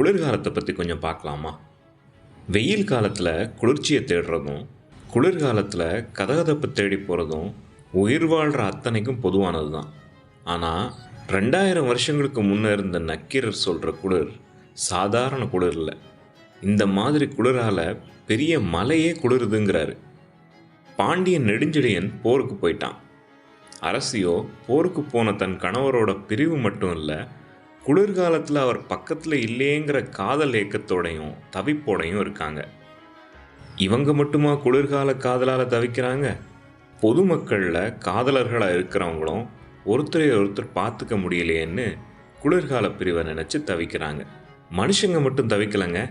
குளிர்காலத்தை பற்றி கொஞ்சம் பார்க்கலாமா? வெயில் காலத்தில் குளிர்ச்சியை தேடுறதும் குளிர்காலத்தில் கதகதப்பு தேடி போகிறதும் உயிர் வாழ்கிற அத்தனைக்கும் பொதுவானது தான் ஆனால் ரெண்டாயிரம் வருஷங்களுக்கு முன்னே இருந்த நக்கீரர் சொல்கிற குளிர் சாதாரண குளிர் இல்லை. இந்த மாதிரி குளிரால் பெரிய மலையே குளிருதுங்கிறாரு. பாண்டியன் நெடுஞ்செழியன் போருக்கு போயிட்டான். அரசியோ போருக்கு போன தன் கணவரோட பிரிவு மட்டும் இல்லை குளிர்காலத்தில் அவர் பக்கத்தில் இல்லையேங்கிற காதல் ஏக்கத்தோடையும் தவிப்போடையும் இருக்காங்க. இவங்க மட்டுமா குளிர்கால காதலால் தவிக்கிறாங்க? பொதுமக்களில் காதலர்களாக இருக்கிறவங்களும் ஒருத்தரை ஒருத்தர் பார்த்துக்க முடியலையேன்னு குளிர்கால பிரிவை நினச்சி தவிக்கிறாங்க. மனுஷங்க மட்டும் தவிக்கலைங்க.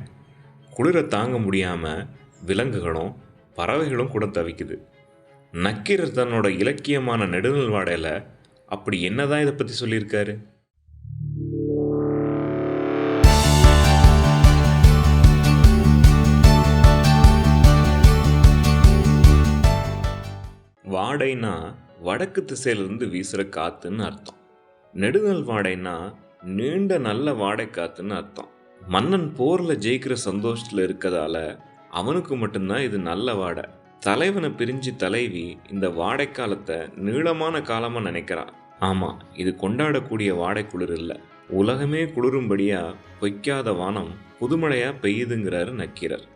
குளிரை தாங்க முடியாமல் விலங்குகளும் பறவைகளும் கூட தவிக்குது. நக்கீரர் தன்னோட இலக்கியமான நெடுநல் வாடையில் அப்படி என்னதான் இதை பற்றி சொல்லியிருக்காரு? வாடைனா வடக்கு திசையிலிருந்து வீசுகிற காத்துன்னு அர்த்தம். நெடுநல் வாடைனா நீண்ட நல்ல வாடை காத்துன்னு அர்த்தம். மன்னன் போரில் ஜெயிக்கிற சந்தோஷத்தில் இருக்கதால அவனுக்கு மட்டும்தான் இது நல்ல வாடை. தலைவனை பிரிஞ்சு தலைவி இந்த வாடை காலத்தை நீளமான காலமாக நினைக்கிறான் ஆமாம் இது கொண்டாடக்கூடிய வாடை குளிர் இல்லை. உலகமே குளிரும்படியாக பொய்க்காத வானம் புதுமழையாக பெய்யுதுங்கிறாரு நக்கீரர்.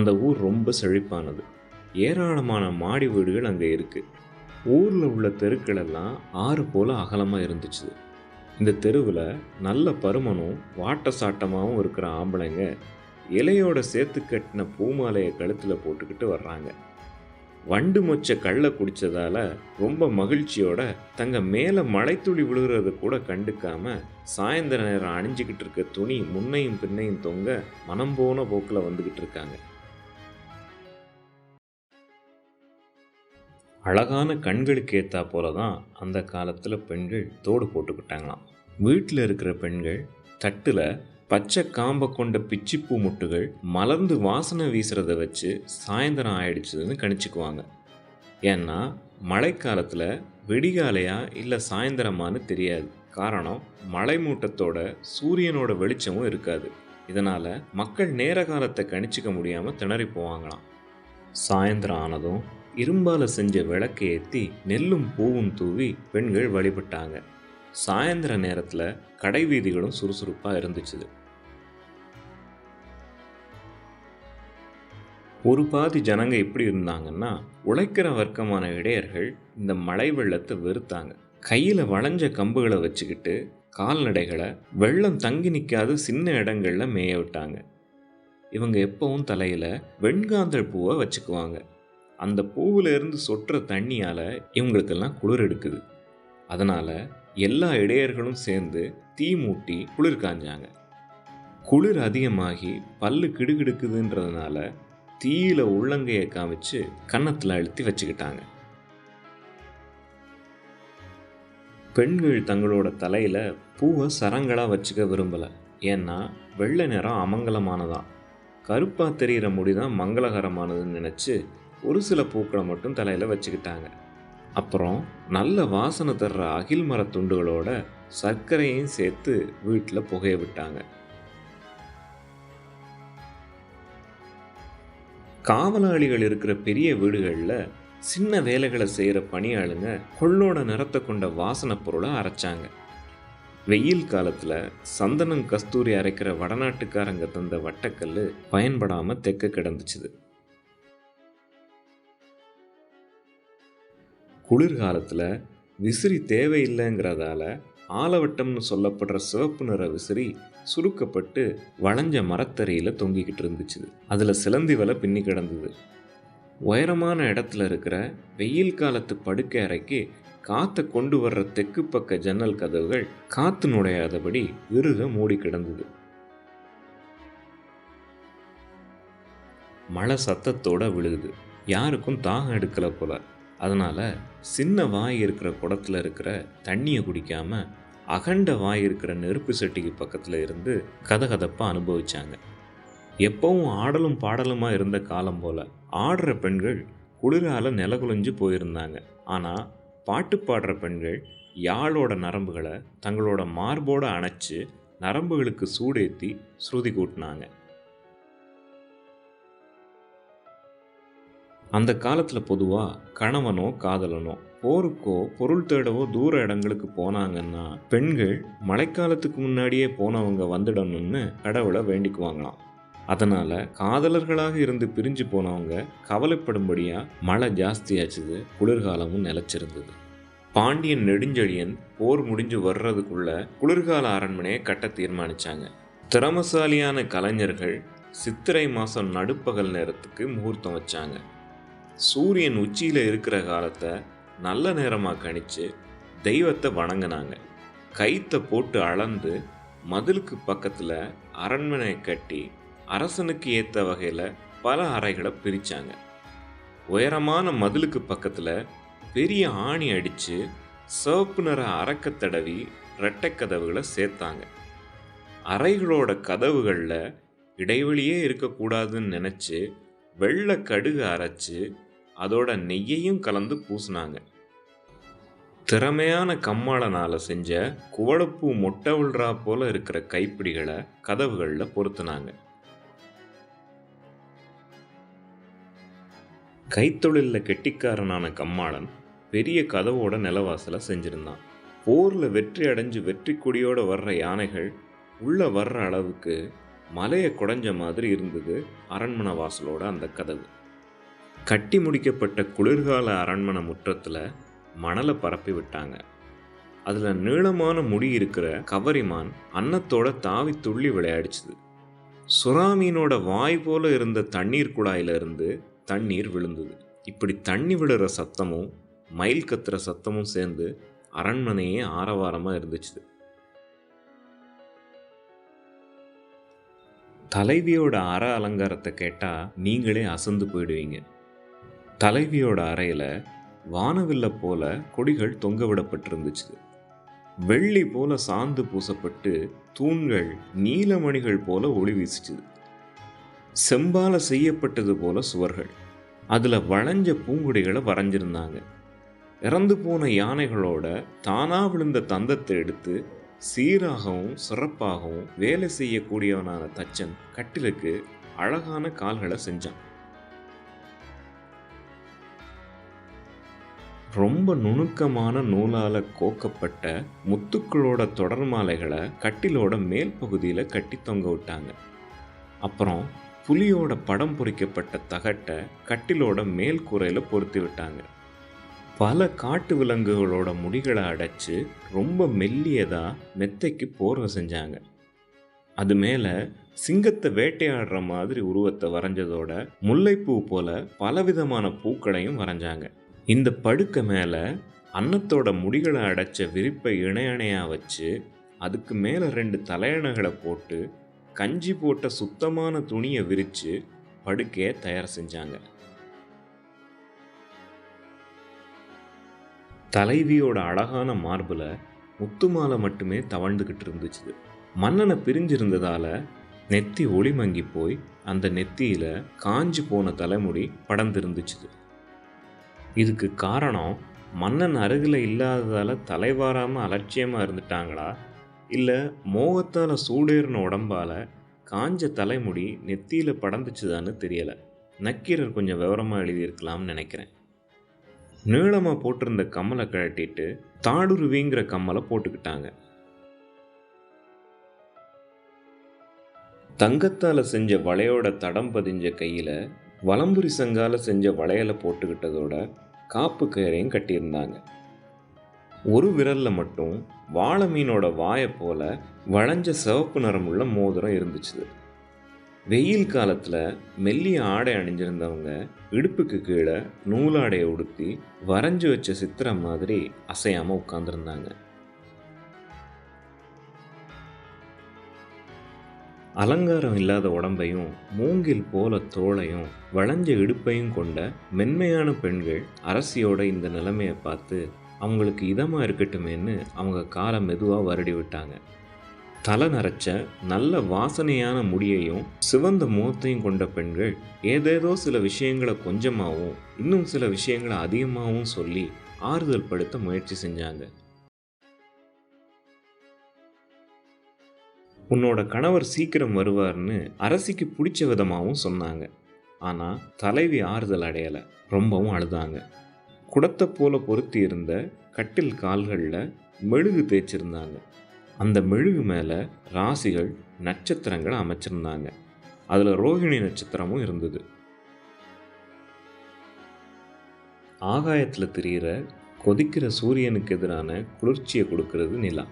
அந்த ஊர் ரொம்ப செழிப்பானது. ஏராளமான மாடி வீடுகள் அங்கே இருக்குது ஊரில் உள்ள தெருக்கள் எல்லாம் ஆறு போல் அகலமாக இருந்துச்சு. இந்த தெருவில் நல்ல பருமனும் வாட்ட சாட்டமாகவும் இருக்கிற ஆம்பளைங்க இலையோட சேர்த்து கட்டின பூமாலையை கழுத்தில் போட்டுக்கிட்டு வர்றாங்க. வண்டு மொச்ச கள்ள குடித்ததால் ரொம்ப மகிழ்ச்சியோட தங்க மேலே மழைத்துளி விழுகிறத கூட கண்டுக்காமல் சாயந்தர நேரம் அணிஞ்சிக்கிட்டு இருக்க துணி முன்னையும் பின்னையும் தொங்க மனம் போன போக்கில் வந்துக்கிட்டு இருக்காங்க. அழகான கண்களுக்கு ஏற்றா போல தான் அந்த காலத்தில் பெண்கள் தோடு போட்டுக்கிட்டாங்களாம். வீட்டில் இருக்கிற பெண்கள் தட்டில் பச்சை காம்பை கொண்ட பிச்சிப்பூ முட்டுகள் மலர்ந்து வாசனை வீசுறத வச்சு சாயந்தரம் ஆயிடுச்சுன்னு கணிச்சுக்குவாங்க. ஏன்னா மழைக்காலத்தில் வெடிகாலையா இல்லை சாயந்தரமான்னு தெரியாது. காரணம் மழை மூட்டத்தோட சூரியனோட வெளிச்சமும் இருக்காது. இதனால் மக்கள் நேர காலத்தை கணிச்சிக்க முடியாமல் திணறி போவாங்களாம். சாயந்தரம் ஆனதும் இரும்பால செஞ்ச விளக்கை ஏற்றி நெல்லும் பூவும் தூவி பெண்கள் வழிபட்டாங்க. சாயந்தர நேரத்தில் கடை வீதிகளும் சுறுசுறுப்பாக இருந்துச்சு ஒரு பாதி ஜனங்க எப்படி இருந்தாங்கன்னா உழைக்கிற வர்க்கமான இடையர்கள் இந்த மழை வெள்ளத்தை வெறுத்தாங்க. கையில் வளைஞ்ச கம்புகளை வச்சுக்கிட்டு கால்நடைகளை வெள்ளம் தங்கி நிற்காத சின்ன இடங்கள்ல மேய விட்டாங்க. இவங்க எப்பவும் தலையில் வெண்காந்தல் பூவை வச்சுக்குவாங்க. அந்த பூவில் இருந்து சொட்டுற தண்ணியால் இவங்களுக்கெல்லாம் குளிர் எடுக்குது. அதனால் எல்லா இடையர்களும் சேர்ந்து தீ மூட்டி குளிர் காஞ்சாங்க. குளிர் அதிகமாகி பல்லு கிடுகிடுக்குதுன்றதுனால தீயில உள்ளங்கையை காமிச்சு கன்னத்தில் அழுத்தி வச்சுக்கிட்டாங்க. பெண்கள் தங்களோட தலையில் பூவை சரங்களாக வச்சுக்க விரும்பலை. ஏன்னா வெள்ளை நிறம் அமங்கலமானதான் கருப்பாக தெரிகிற முடி தான் மங்களகரமானதுன்னு நினச்சி ஒரு சில பூக்களை மட்டும் தலையில் வச்சுக்கிட்டாங்க. அப்புறம் நல்ல வாசனை தர்ற அகில் மர துண்டுகளோட சர்க்கரையும் சேர்த்து வீட்டில் புகைய விட்டாங்க. காவலாளிகள் இருக்கிற பெரிய வீடுகளில் சின்ன வேலைகளை செய்கிற பணியாளுங்க கொள்ளோட நிறத்தை கொண்ட வாசனை பொருளை அரைச்சாங்க. வெயில் காலத்தில் சந்தனம் கஸ்தூரி அரைக்கிற வடநாட்டுக்காரங்க தந்த வட்டக்கல் பயன்படாமல் தெக்க கிடந்துச்சுது. குளிர்காலத்தில் விசிறி தேவையில்லைங்கிறதால ஆலவட்டம்னு சொல்லப்படுற சிவப்பு நிற விசிறி சுருக்கப்பட்டு வளைஞ்ச மரத்தறியில் தொங்கிக்கிட்டு இருந்துச்சு அதில் சிலந்தி வலை பின்னி கிடந்தது. உயரமான இடத்துல இருக்கிற வெயில் காலத்து படுக்கை அறைக்கு காற்றை கொண்டு வர்ற தெற்கு பக்க ஜன்னல் கதவுகள் காற்று நுழையாதபடி இறுக மூடி கிடந்தது. மழை சத்தத்தோட விழுகுது யாருக்கும் தாகம் எடுக்கல போல. அதனால் சின்ன வாய் இருக்கிற குடத்தில் இருக்கிற தண்ணியை குடிக்காமல் அகண்ட வாய் இருக்கிற நெருப்பு சட்டிக்கு பக்கத்தில் இருந்து கதகதப்பாக அனுபவித்தாங்க எப்பவும் ஆடலும் பாடலுமாக இருந்த காலம் போல் ஆடுற பெண்கள் குளிரால் நிலகுலைஞ்சு போயிருந்தாங்க. ஆனால் பாட்டு பாடுற பெண்கள் யாழோட நரம்புகளை தங்களோட மார்போடு அணைச்சு நரம்புகளுக்கு சூடேற்றி ஸ்ருதி கூட்டினாங்க. அந்த காலத்தில் பொதுவாக கணவனோ காதலனோ போருக்கோ பொருள் தேடவோ தூர இடங்களுக்கு போனாங்கன்னா பெண்கள் மழைக்காலத்துக்கு முன்னாடியே போனவங்க வந்துடணும்னு கடவுளை வேண்டிக்குவாங்களாம். அதனால் காதலர்களாக இருந்து பிரிஞ்சு போனவங்க கவலைப்படும்படியாக மழை ஜாஸ்தியாச்சுது குளிர்காலமும் நிலச்சிருந்தது. பாண்டியன் நெடுஞ்செழியன் போர் முடிஞ்சு வர்றதுக்குள்ள குளிர்கால அரண்மனையை கட்ட தீர்மானிச்சாங்க. திறமசாலியான கலைஞர்கள் சித்திரை மாதம் நடுப்பகல் நேரத்துக்கு முகூர்த்தம் வச்சாங்க. சூரியன் உச்சியில் இருக்கிற காலத்தை நல்ல நேரமாக கணிச்சு தெய்வத்தை வணங்கினாங்க. கைத்தை போட்டு அளந்து மதிலுக்கு பக்கத்தில் அரண்மனையை கட்டி அரசனுக்கு ஏற்ற வகையில் பல அறைகளை பிரித்தாங்க உயரமான மதிலுக்கு பக்கத்தில் பெரிய ஆணி அடித்து சிவப்பு நிற அறக்க தடவி இரட்டை கதவுகளை சேர்த்தாங்க. அறைகளோட கதவுகளில் இடைவெளியே இருக்கக்கூடாதுன்னு நினச்சி வெள்ளை கடுகு அரைச்சி அதோட நெய்யையும் கலந்து பூசினாங்க. திறமையான கம்மாளனால் செஞ்ச குவளப்பூ மொட்டை விழ்றா போல இருக்கிற கைப்பிடிகளை கதவுகளில் பொருத்தினாங்க. கைத்தொழிலில் கெட்டிக்காரனான கம்மாளன் பெரிய கதவோட நிலவாசலை செஞ்சிருந்தான். போரில் வெற்றி அடைஞ்சு வெற்றி கொடியோடு வர்ற யானைகள் உள்ளே வர்ற அளவுக்கு மலையை குடைஞ்ச மாதிரி இருந்தது அரண்மனை வாசலோட அந்த கதவு. கட்டி முடிக்கப்பட்ட குளிர்கால அரண்மனை முற்றத்தில் மணலை பரப்பி விட்டாங்க. அதில் நீளமான முடி இருக்கிற கவரிமான் அன்னத்தோட தாவி துள்ளி விளையாடிச்சுது. சுறாமீனோட வாய் போல இருந்த தண்ணீர் குழாயிலிருந்து தண்ணீர் விழுந்தது. இப்படி தண்ணி விடுற சத்தமும் மயில் கத்துற சத்தமும் சேர்ந்து அரண்மனையே ஆரவாரமாக இருந்துச்சு தலைவியோட அற அலங்காரத்தை கேட்டால் நீங்களே அசந்து போயிடுவீங்க. தலைவியோட அறையில் வானவில்ல போல கொடிகள் தொங்க விடப்பட்டிருந்துச்சு வெள்ளி போல சாந்து பூசப்பட்டு தூண்கள் நீலமணிகள் போல ஒளி வீசிச்சுது. செம்பால செய்யப்பட்டது போல சுவர்கள். அதில் வளைஞ்ச பூங்குடிகளை வரைஞ்சிருந்தாங்க. இறந்து போன யானைகளோட தானா விழுந்த தந்தத்தை எடுத்து சீராகவும் சிறப்பாகவும் வேலை செய்யக்கூடியவனான தச்சன் கட்டிலுக்கு அழகான கால்களை செஞ்சான். ரொம்ப நுணுக்கமான நூலால் கோக்கப்பட்ட முத்துக்களோட தொடர் மாலைகளை கட்டிலோட மேல் பகுதியில் கட்டி தொங்க விட்டாங்க. அப்புறம் புலியோட படம் பொறிக்கப்பட்ட தகட்டை கட்டிலோட மேல் கூரையில் பொருத்தி விட்டாங்க. பல காட்டு விலங்குகளோட முடிகளை அடைச்சு ரொம்ப மெல்லியதாக மெத்தைக்கு போர்வை செஞ்சாங்க. அது மேலே சிங்கத்தை வேட்டையாடுற மாதிரி உருவத்தை வரைஞ்சதோட முல்லைப்பூ போல பலவிதமான பூக்களையும் வரைஞ்சாங்க. இந்த படுக்கை மேலே அன்னத்தோட முடிகளை அடைச்ச விரிப்பை இணையணையாக வச்சு அதுக்கு மேலே ரெண்டு தலையணைகளை போட்டு கஞ்சி போட்ட சுத்தமான துணியை விரித்து படுக்கையை தயார் செஞ்சாங்க. தலைவியோட அழகான மார்பில் முத்துமாலை மட்டுமே தவழ்ந்துக்கிட்டு இருந்துச்சு. மன்னனை பிரிஞ்சிருந்ததால் நெத்தி ஒளி மங்கி போய் அந்த நெத்தியில் காஞ்சி போன தலைமுடி படர்ந்திருந்துச்சு. இதுக்கு காரணம் மன்னன் அருகில் இல்லாததால் தலைவாராமல் அலட்சியமாக இருந்துட்டாங்களா? இல்லை மோகத்தால் சூடேறின உடம்பால் காஞ்ச தலைமுடி நெத்தியில் படந்துச்சுதான்னு தெரியலை. நக்கீரர் கொஞ்சம் விவரமாக எழுதியிருக்கலாம்னு நினைக்கிறேன். நீளமாக போட்டிருந்த கம்மலை கழட்டிட்டு தாடுருவிங்கிற கம்மலை போட்டுக்கிட்டாங்க. தங்கத்தால் செஞ்ச வளையோட தடம் பதிஞ்ச கையில் வலம்புரி சங்கால செஞ்ச வளையலை போட்டுக்கிட்டதோட காப்பு கயிறையும் கட்டியிருந்தாங்க. ஒரு விரலில் மட்டும் வாழை மீனோட வாயை போல வளைஞ்ச சிவப்பு நிறமுள்ள மோதிரம் இருந்துச்சு. வெயில் காலத்தில் மெல்லிய ஆடை அணிஞ்சிருந்தவங்க இடுப்புக்கு கீழே நூலாடையை உடுத்தி வரைஞ்சி வச்ச சித்திரம் மாதிரி அசையாமல் உட்காந்துருந்தாங்க அலங்காரம் இல்லாத உடம்பையும் மூங்கில் போல தோளையும் வளைஞ்ச இடுப்பையும் கொண்ட மென்மையான பெண்கள் அரசியோட இந்த நிலைமையை பார்த்து அவங்களுக்கு இதமாக இருக்கட்டுமேன்னு அவங்க காலை மெதுவாக வருடி விட்டாங்க. தலை நரைச்ச நல்ல வாசனையான முடியையும் சிவந்த முகத்தையும் கொண்ட பெண்கள் ஏதேதோ சில விஷயங்களை கொஞ்சமாகவும் இன்னும் சில விஷயங்களை அதிகமாகவும் சொல்லி ஆறுதல் படுத்த முயற்சி செஞ்சாங்க. உன்னோட கணவர் சீக்கிரம் வருவார்னு அரசிக்கு பிடிச்ச விதமாகவும் சொன்னாங்க. ஆனால் தலைவி ஆறுதல் அடையலை. ரொம்பவும் அழுதாங்க. குடத்தை போல பொருத்தி இருந்த கட்டில் கால்களில் மெழுகு தேய்ச்சிருந்தாங்க. அந்த மெழுகு மேலே ராசிகள் நட்சத்திரங்களை அமைச்சிருந்தாங்க. அதில் ரோகிணி நட்சத்திரமும் இருந்தது. ஆகாயத்தில் தெரிகிற கொதிக்கிற சூரியனுக்கு எதிரான குளிர்ச்சியை கொடுக்கறது நிலா.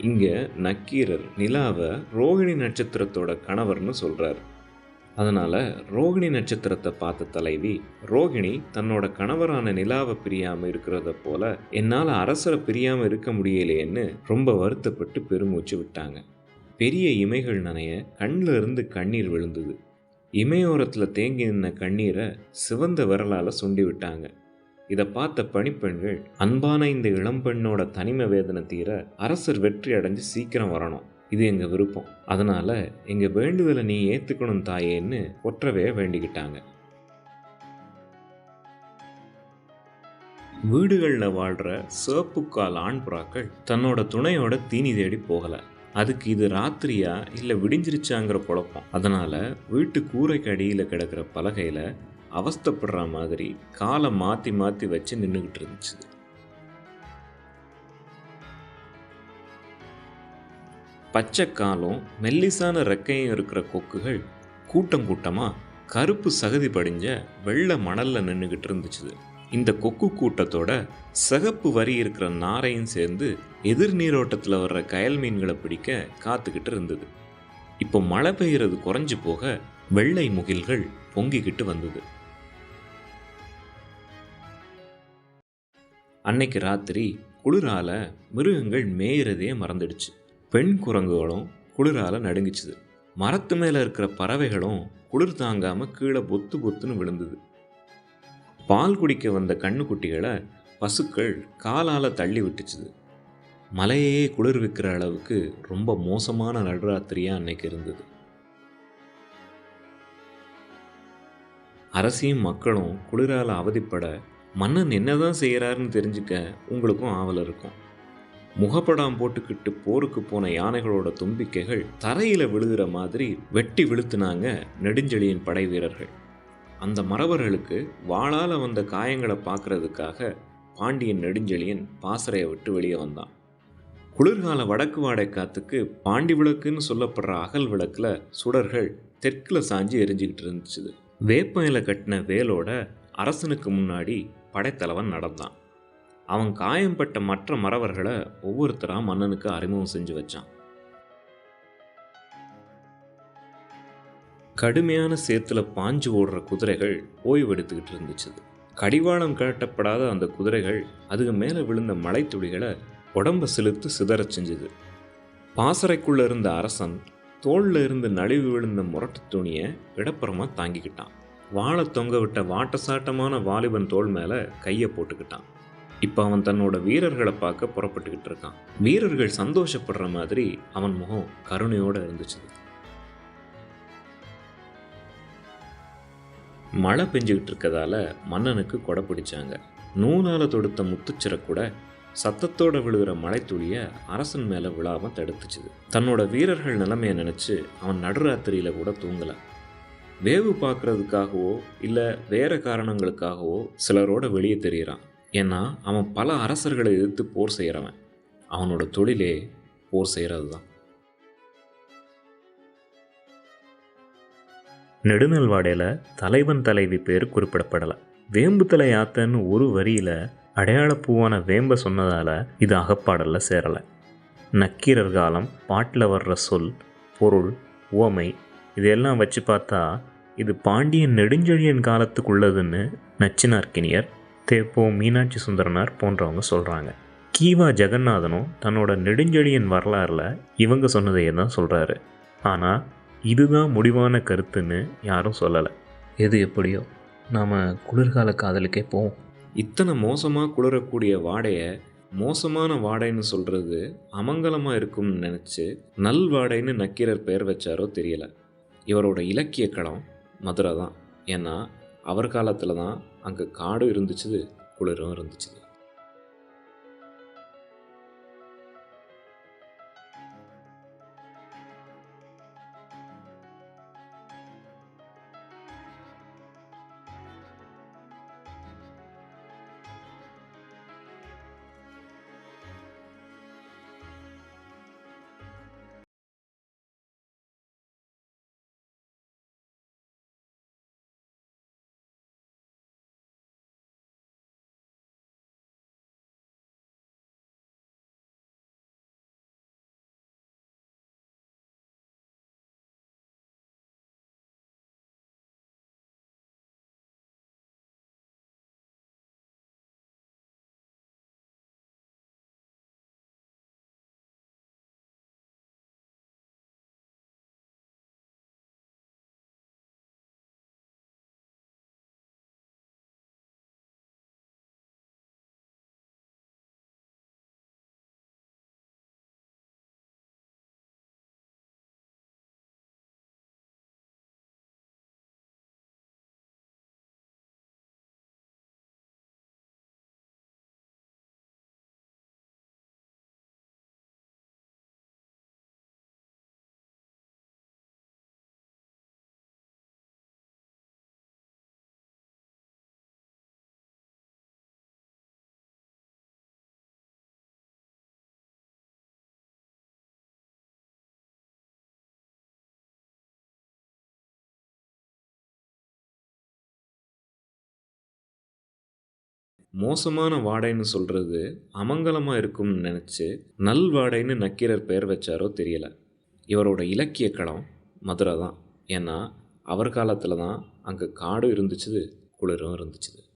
இங்கே நக்கீரர் நிலாவை ரோகிணி நட்சத்திரத்தோட கணவர்னு சொல்கிறார் அதனால் ரோகிணி நட்சத்திரத்தை பார்த்த தலைவி ரோகிணி தன்னோட கணவரான நிலாவை பிரியாமல் இருக்கிறத போல என்னால் அரசரை பிரியாமல் இருக்க முடியலையேன்னு ரொம்ப வருத்தப்பட்டு பெருமூச்சு விட்டாங்க. பெரிய இமைகள் நனைய கண்ணில் இருந்து கண்ணீர் விழுந்தது. இமையோரத்தில் தேங்கி நின்ன கண்ணீரை சிவந்த விரலால் சுண்டி விட்டாங்க. இதை பார்த்த பணிப்பெண்கள் அன்பான இந்த இளம்பெண்ணோட தனிமை வேதனை தீர அரசர் வெற்றி அடைஞ்சு சீக்கிரம் வரணும். இது எங்கள் விருப்பம். அதனால் எங்கள் வேண்டுதலை நீ ஏற்றுக்கணும் தாயேன்னு ஒற்றவே வேண்டிக்கிட்டாங்க. வீடுகளில் வாழ்கிற சிவப்புக்கால் ஆண் புறாக்கள் தன்னோட துணையோட தீனி தேடி போகலை. அதுக்கு இது ராத்திரியா இல்லை விடிஞ்சிருச்சாங்கிற குழப்பம். அதனால் வீட்டு கூரைக்கு அடியில் கிடக்கிற பலகையில் அவஸ்தைப்படுற மாதிரி காலை மாற்றி மாற்றி வச்சு நின்றுக்கிட்டு இருந்துச்சு. பச்சை காலும் மெல்லிசான ரெக்கையும் இருக்கிற கொக்குகள் கூட்டம் கூட்டமாக கருப்பு சகதி படிஞ்ச வெள்ளை மணலில் நின்றுக்கிட்டு இருந்துச்சு. இந்த கொக்கு கூட்டத்தோட சிகப்பு வரி இருக்கிற நாரையும் சேர்ந்து எதிர் நீரோட்டத்தில் வர்ற கயல் மீன்களை பிடிக்க காத்துக்கிட்டு இருந்தது. இப்போ மழை பெய்கிறது குறைஞ்சு போக வெள்ளை முகில்கள் பொங்கிக்கிட்டு வந்தது. அன்னைக்கு ராத்திரி குளிரால மிருகங்கள் மேயிறதே மறந்துடுச்சு. பெண் குரங்குகளும் குளிரால நடுங்கிச்சுது. மரத்து மேலே இருக்கிற பறவைகளும் குளிர் தாங்காமல் கீழே பொத்து பொத்துன்னு விழுந்தது. பால் குடிக்க வந்த கண்ணுக்குட்டிகளை பசுக்கள் காலால் தள்ளி விட்டுச்சுது. மலையே குளிர்விக்கிற அளவுக்கு ரொம்ப மோசமான நடுராத்திரியாக அன்னைக்கு இருந்தது. அரசியும் மக்களும் குளிரால் அவதிப்பட மன்னன் என்னதான் செய்கிறாருன்னு தெரிஞ்சுக்க உங்களுக்கும் ஆவல் இருக்கும். முகப்படாம் போட்டுக்கிட்டு போருக்கு போன யானைகளோட தும்பிக்கைகள் தரையில் விழுகிற மாதிரி வெட்டி விழுத்துனாங்க நெடுஞ்செழியின் படை வீரர்கள். அந்த மறவர்களுக்கு வாளால் வந்த காயங்களை பார்க்கறதுக்காக பாண்டியன் நெடுஞ்செழியன் பாசறையை விட்டு வெளியே வந்தான். குளிர்கால வடக்கு வாடை காத்துக்கு பாண்டி விளக்குன்னு சொல்லப்படுற அகல் விளக்கில் சுடர்கள் தெற்கில் சாஞ்சு எரிஞ்சுக்கிட்டு இருந்துச்சு. வேப்ப கட்டின வேலோட அரசனுக்கு முன்னாடி படைத்தலைவன் நடந்தான். அவன் காயம்பட்ட மற்ற மறவர்களை ஒவ்வொருத்தராக மன்னனுக்கு அறிமுகம் செஞ்சு வச்சான். கடுமையான சேத்துல பாஞ்சு ஓடுற குதிரைகள் ஓய்வெடுத்துக்கிட்டு இருந்துச்சு. கடிவாளம் கட்டப்படாத அந்த குதிரைகள் அதுக்கு மேலே விழுந்த மலைத்துளிகளை உடம்ப செலுத்து சிதறச் செஞ்சுது. பாசறைக்குள்ள இருந்த அரசன் தோளில் இருந்து நழுவி விழுந்த முரட்டு துணியை இடப்புறமாக தாங்கிக்கிட்டான். வாழை தொங்க விட்ட வாட்டசாட்டமான வாலிபன் தோல் மேலே கையை போட்டுக்கிட்டான். இப்போ அவன் தன்னோட வீரர்களை பார்க்க புறப்பட்டுக்கிட்டு இருக்கான். வீரர்கள் சந்தோஷப்படுற மாதிரி அவன் முகம் கருணையோடு இருந்துச்சு. மழை பெஞ்சுக்கிட்டு இருக்கதால மன்னனுக்கு கொடை பிடிச்சாங்க. நூலால் தொடுத்த முத்துச்சிற கூட சத்தத்தோட விழுகிற மலைத்துளியை அரசன் மேலே விழாமல் தடுத்துச்சுது தன்னோட வீரர்கள் நிலைமையை நினச்சி அவன் நடுராத்திரியில் கூட தூங்கலை. வேவு பார்க்குறதுக்காகவோ இல்லை வேறு காரணங்களுக்காகவோ சிலரோட வெளியே தெரிகிறான் ஏன்னா அவன் பல அரசர்களை எதிர்த்து போர் செய்கிறவன் அவனோட தொழிலே போர் செய்கிறது தான் நெடுநல்வாடையில் தலைவன் தலைவி பேர் குறிப்பிடப்படலை. வேம்பு தலை ஆத்தன்னு ஒரு வரியில் அடையாளப்பூவான வேம்ப சொன்னதால் இது அகப்பாடலில் சேரலை. நக்கீரர் காலம் பாட்டில் வர்ற சொல் பொருள் உவமை இதையெல்லாம் வச்சு பார்த்தா இது பாண்டியன் நெடுஞ்செழியன் காலத்துக்குள்ளதுன்னு நச்சினார்க்கினியர் தேப்போ மீனாட்சி சுந்தரனார் போன்றவங்க சொல்கிறாங்க கீவா ஜெகநாதனும் தன்னோட நெடுஞ்செழியன் வரலாறில் இவங்க சொன்னதையே தான் சொல்கிறாரு ஆனால் இதுதான் முடிவான கருத்துன்னு யாரும் சொல்லலை. எது எப்படியோ நாம் குளிர்கால காதலுக்கே போவோம். இத்தனை மோசமாக குளிரக்கூடிய வாடையை மோசமான வாடைன்னு சொல்கிறது அமங்கலமாக இருக்கும்னு நினச்சி நல் வாடைன்னு நக்கீரர் பெயர் வச்சாரோ தெரியல. இவரோட இலக்கிய களம் மதுரை தான் ஏன்னா அவர் காலத்தில் தான் அங்கே காடும் இருந்துச்சு குளிரும் இருந்துச்சு. மோசமான வாடைன்னு சொல்கிறது அமங்கலமாக இருக்கும்னு நினச்சி நல் வாடைன்னு நக்கீரர் பெயர் வச்சாரோ தெரியல. இவரோட இலக்கிய களம் மதுரை தான் ஏன்னா அவர் காலத்தில் தான் அங்கே காடும் இருந்துச்சு குளிரும் இருந்துச்சு